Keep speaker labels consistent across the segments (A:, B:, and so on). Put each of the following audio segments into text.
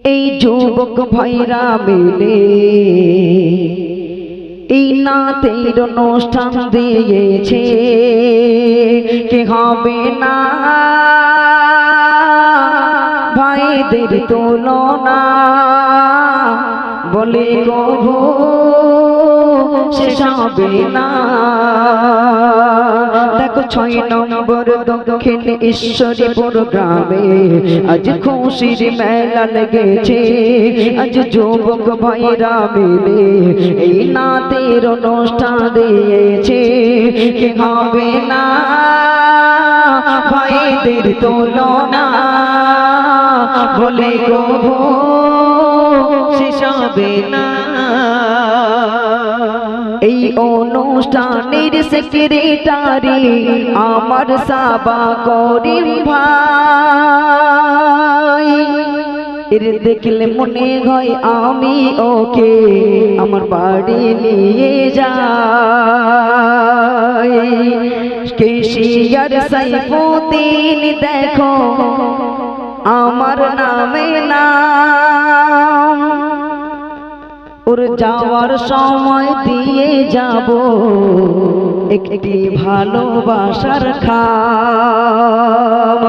A: এই যুবক ভাইরা মিলে, এই নাতের অনুষ্ঠান দিয়েছে। কে হবে না? ভাইদের তুলনা। বলে গো শেষ হবে না। ছয় নম্বর দক্ষিণ ঈশ্বরীপুর গ্রামে আজ খুশির মেলা লেগেছে। আজ যুবক ভাইরা মিলে এই নাতের অনুষ্ঠান দিয়েছে। কে হবে না? ভাইদের তুলনা বলে গো হবে না। অনুষ্ঠানের সেক্রেটারি আমার সাবা করিম ভাই। এর দেখলে মনে হয় আমি ওকে আমার বাড়ি নিয়ে যাই। কেশিয়ার সাইফুদ্দিন, দেখো, আমার নামে নাম ওর যাওয়ার সময় দিয়ে যাব। একটি ভালোবাসার খাম।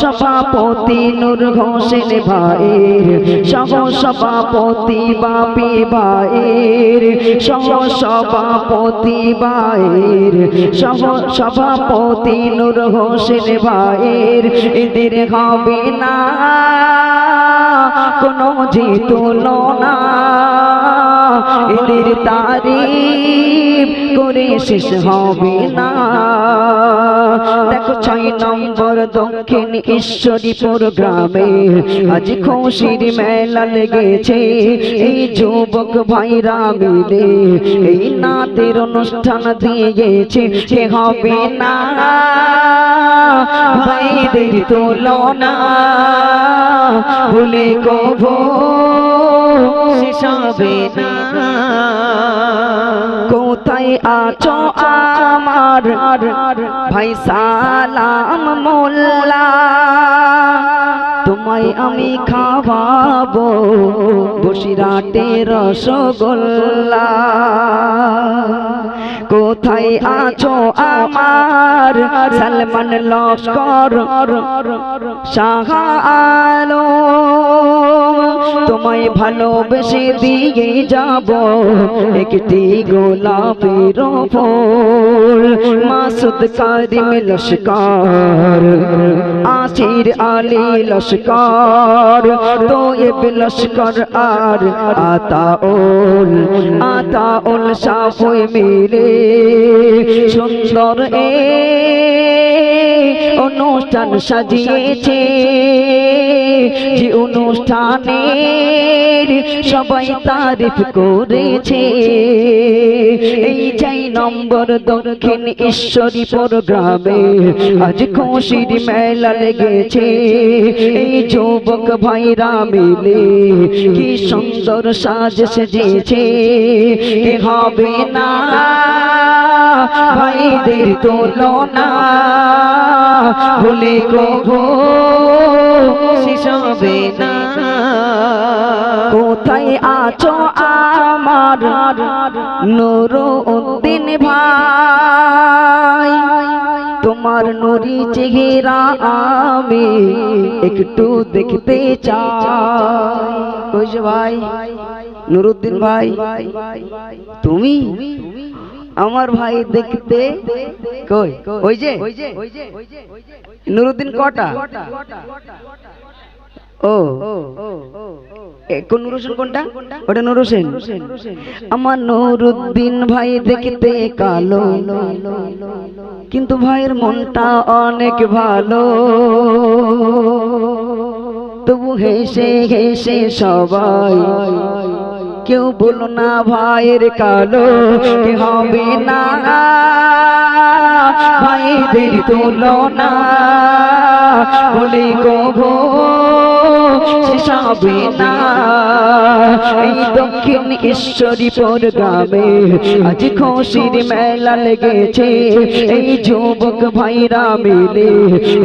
A: সভাপতি নূর হোসেন ভাইয়ের, সহ সভাপতি বাপি ভাইয়ের, সহ সভাপতি ভাইয়ের, সহ সভাপতি নূর হোসেন ভাইয়ের, এদের হবে না। কোনো যে তুলনা এদের তারিফ করে শেষ হবে না। দেখো ছয় নম্বর দক্ষিণ ঈশ্বরীপুর গ্রামে আজ খুশির মেলা লেগেছে। এই যুবক ভাইরা মিলে এই নাতের অনুষ্ঠান দিয়েছে। কে হবে না। ভাইদের তুলনা ভুলে কবো, শেষ হবে না। কোথায় আছো আমার? ভাই, সালাম মোল্লা। তোমায় আমি খাওয়াবো বসিরাটে রসগোল্লা। কোথায় আছো আমার? সালমান লস্কর শাহ আলো তোমায় ভালোবেসে দিয়ে যাব একটি গোলাপের ফুল মাসুদ কারিম লস্কর আসির আলী লস্কর, তোয়েব লস্কর আর আতাউল। আতাউল সাফই মিলে সুন্দর এ অনুষ্ঠান সাজিয়েছে। যে অনুষ্ঠানের সবাই তারিফ করেছে। এই নম্বর দক্ষিণ ঈশ্বরীপুর গ্রামে আজ খুশির মেলা লেগেছে। এই যুবক ভাইরা মিলে কি সুন্দর সাজ সেজেছে। হবে না ভাইদের তুলনা। ভুলে গো শেষ হবে না। কোথায় আছো আমার? নুর ভাই তোমার নুরি চেহারা আমি একটু দেখতে চাই ভাই নুরুদ্দিন ভাই তুমি আমার ভাই দেখতে কই ওই যে নুরুদ্দিন কটা ও কোন নুর কোনটা? ওটা নুর হোসেন। আমার নুরুদ্দিন ভাই দেখতে কালো, কিন্তু ভাইয়ের মনটা অনেক ভালো। তবু হেসে হেসে সবাই কেউ বলো না ভাইয়ের কালো হবে না? ভাইদের তুলনা। বলে গো হবে না। এই দক্ষিণ ঈশ্বরীপুর গ্রামে আজ খুশির মেলা লেগেছে। এই যুবক ভাইরা মিলে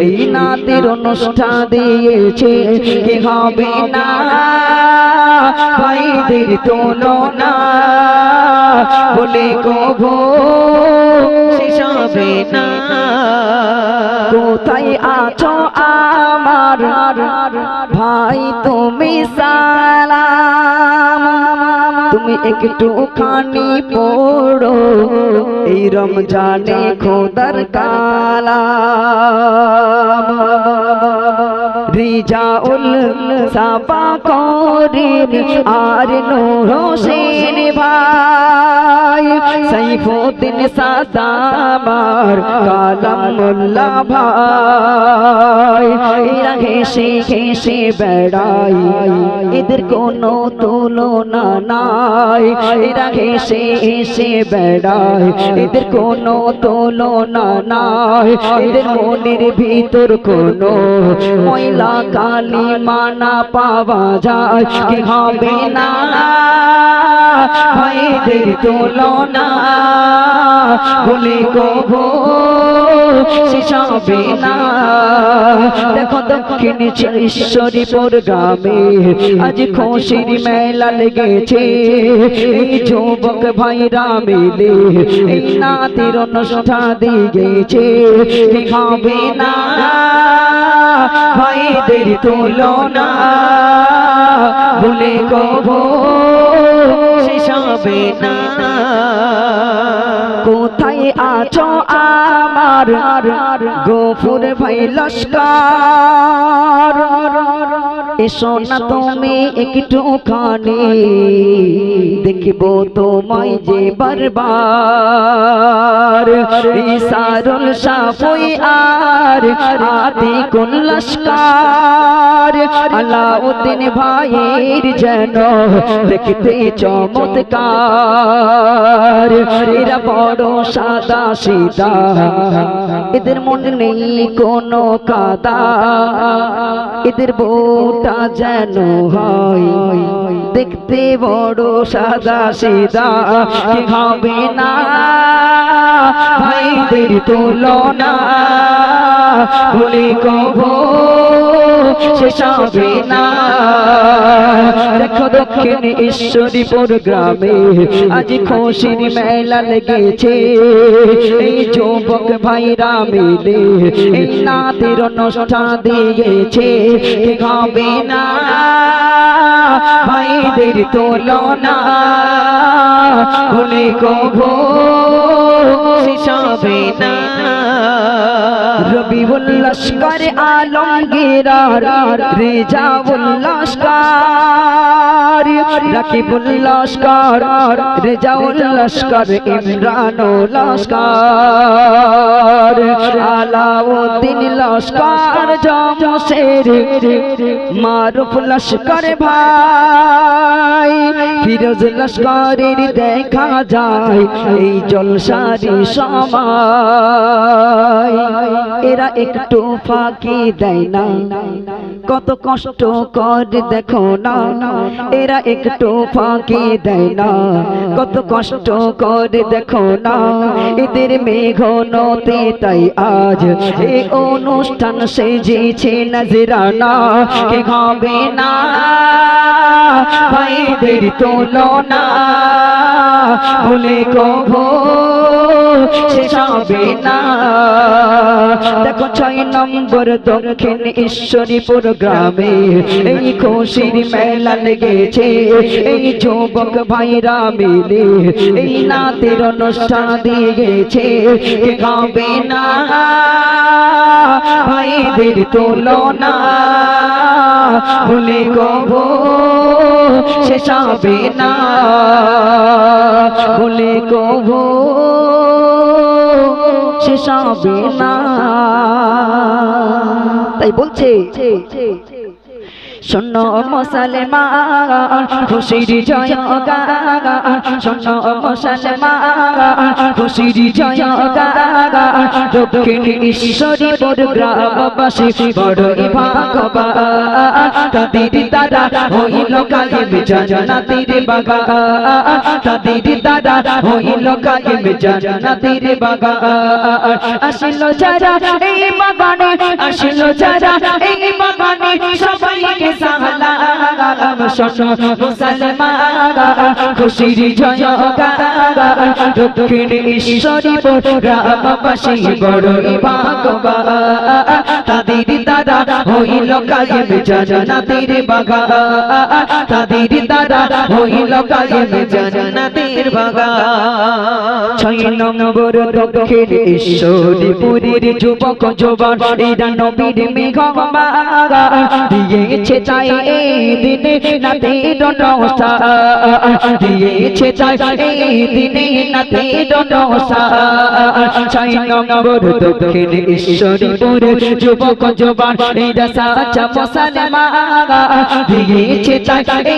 A: এই নাতের অনুষ্ঠান দিয়েছে। কে হবে না? ভাইদের তুলনা। বলে কবু হবে না। কোথায় আছো আমার? ভাই, তুমি সালাম। তুমি একটু খানি পড়ো। এই রমজানে খোদার কালাম। রিজাউল সাবা করিম আর নূর হোসেন ভাই। সাইফুদ্দিন সাদামার কালামুল্লাহ ভাই। এরা ঘেসে ঘেসে বেড়াই, এদের কোনো তুলনা নাই। এরা ঘেসে এসে বেড়াই, এদের কোনো তুলনা নাই। এদের মনের ভিতর কোনো ময়লা কালি মানা পাওয়া যায়, কি হবে না? ভাইদের তুলনা ভুলে কবো শেষ হবে না। দেখো দক্ষিণ ঈশ্বরীপুর গ্রামে আজ খুশির মেলা লেগেছে। যুবক ভাইরা মিলে এই নাতির অনুষ্ঠান দিয়েছে। কি হবে না? ভাইদের তুলনা ভুলে কবো শেষ হবে না কোথায় আছো আমার গোফুর ভাই লস্কর। এসো না তুমি একটু খানে দেখব তোমায় যে বারবার। ইসারুল সাফই আর আদি কোন লস্কর। আলাউদ্দিন ভাইয়ের যেন দেখতে চমৎকার। বড় সাদা সিদা এদের মনে নেই কোনো কাদা, এদের বউটা যেন হয়। দেখতে বড় সাদা সেদা হবে না? ভাইদের তুলনা, বলে কবো শেষ না। দেখো দক্ষিণ ঈশ্বরীপুর গ্রামে আজ খুশির মেলা লেগেছে। এই যুবক ভাইরা মিলে এই নাতের অনুষ্ঠান দিয়েছে। হবে না? ভাইদের ভুলে কবো শেষ না। রবিউল লস্কর আলমগীরার রেজাউল লস্কর, রাকিবুল লস্কর, রেজাউল লস্কর, ইমরানুল লস্কর, আলাউদ্দিন লস্কর, জমশের, মারুফ লস্কর ভাই, ফিরোজ লস্করের দেখা যায়, এই জলসারি সময়। এরা একটু ফাঁকি দেয় না। কত কষ্ট করে দেখো না। এরা একটু ফাঁকি দেয় না। কত কষ্ট করে দেখো না। এদের মেঘনতে তাই আজ এই অনুষ্ঠান সেজেছে নজরানা। কে হবে না? ভাইদের তুলনা। ভুলে কভো শেষ দেখো ছয় নম্বর দক্ষিণ ঈশ্বরীপুর গ্রামে এই খুশির মেলা লেগেছে, এই যুবক ভাইরা মিলে এই নাতের অনুষ্ঠান দিয়েছে কে গাবে না? ভাইদের তুলনা। ভুলে কবো শেষ হবে না। ভুলে কবো শেষ হবে না। তাই বলছে শোনো মুসলমান, খুশির জয় গান শোনো মুসলমান, খুশির জয় গান দক্ষিণ ঈশ্বরীপুর গ্রামবাসী বড়ই ভাগবান তাদের দাদা হইল কায়েম জান্নাতের বাগান তাদের দাদা হইল কায়েম জান্নাতের বাগান আসিল যারা এই বাগানে, আসিল যারা এই বাগানে সবাইকে
B: সালাম শোনো, মুসলমান। খুশির জয় গান দক্ষিণ ঈশ্বরীপুর রামবাসী বড়ই ভাগবান। তাদের দ্বারা হইল কায়েম জান্নাতের বাগান। তাদের দ্বারা হইল কায়েম জান্নাতের বাগান।
A: ছয় দক্ষিণ ঈশ্বরীপুরের যুবক যুবক, এরা নবীর মেঘমা দিয়েছে এই দিনে নাতে ডনসা দিয়েছে এই দিনে নাতে ডনসা ছয় নম্বর দক্ষিণ ঈশ্বরীপুরের যুবক যুবক এরা সাচা মুসলমান দিয়েছে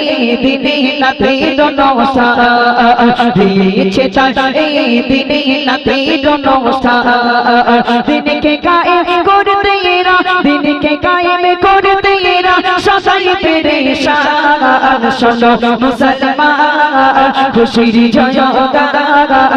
A: এই দিনে নাতে ডনসা দিয়েছে এই দিনে নাতে ডনসা দিনকে কায়েম করতে এরা, দিনকে কায়েম করতে এরা সদাই তেরে শান শোনো মুসলমান খুশির জয় গান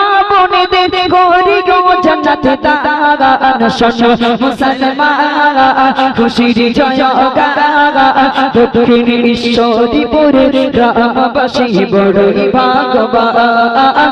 A: জান্নাত দাগান শোনো মুসলমান খুশির জয় গান দক্ষিণ ঈশ্বরীপুরের রামবাসী বড়ই ভাগবান